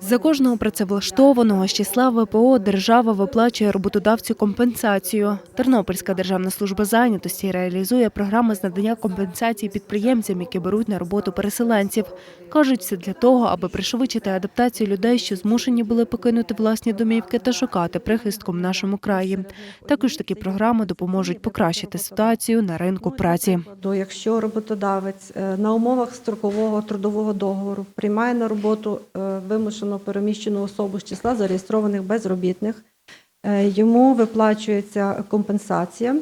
За кожного працевлаштованого з числа ВПО держава виплачує роботодавцю компенсацію. Тернопільська державна служба зайнятості реалізує програми з надання компенсації підприємцям, які беруть на роботу переселенців. Кажуть, це для того, аби пришвидшити адаптацію людей, що змушені були покинути власні домівки та шукати прихистку в нашому краї. Також такі програми допоможуть покращити ситуацію на ринку праці. То якщо роботодавець е, на умовах строкового трудового договору приймає на роботу е, вимушено переміщену особу з числа зареєстрованих безробітних, е, йому виплачується компенсація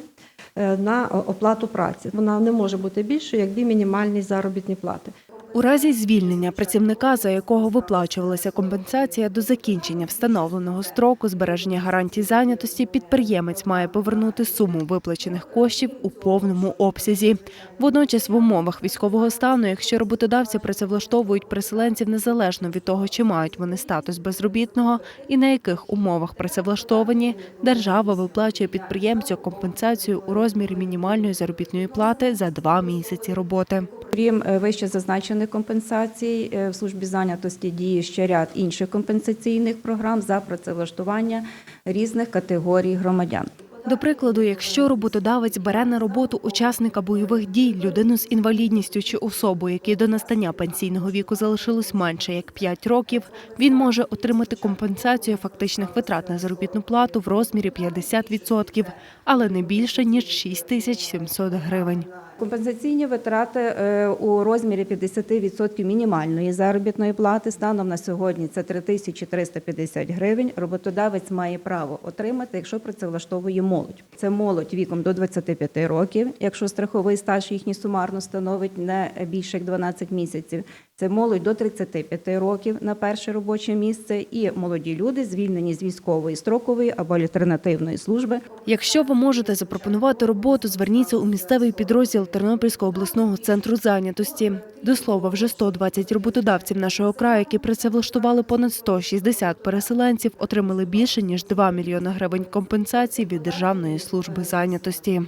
е, на оплату праці. Вона не може бути більшою, як дві мінімальні заробітні плати. У разі звільнення працівника, за якого виплачувалася компенсація до закінчення встановленого строку збереження гарантій зайнятості, підприємець має повернути суму виплачених коштів у повному обсязі. Водночас, в умовах військового стану, якщо роботодавці працевлаштовують переселенців незалежно від того, чи мають вони статус безробітного і на яких умовах працевлаштовані, держава виплачує підприємцю компенсацію у розмірі мінімальної заробітної плати за два місяці роботи. Крім е, вище зазначених компенсацій, е, в службі зайнятості діє ще ряд інших компенсаційних програм за працевлаштування різних категорій громадян. До прикладу, якщо роботодавець бере на роботу учасника бойових дій, людину з інвалідністю чи особу, якій до настання пенсійного віку залишилось менше як 5 років, він може отримати компенсацію фактичних витрат на заробітну плату в розмірі 50%, але не більше ніж 6 тисяч 700 гривень. Компенсаційні витрати е, у розмірі 50% мінімальної заробітної плати станом на сьогодні це 3350 гривень. Роботодавець має право отримати, якщо працевлаштовує молодь. Це молодь віком до 25 років, якщо страховий стаж їхній сумарно становить не більше як 12 місяців. Це молодь до 35 років на перше робоче місце і молоді люди, звільнені з військової строкової або альтернативної служби, Якщо ви можете запропонувати роботу, зверніться у місцевий підрозділ Тернопільського обласного центру зайнятості. До слова, вже 120 роботодавців нашого краю, які працевлаштували понад 160 переселенців, отримали більше ніж 2 мільйони гривень компенсації від Державної служби зайнятості.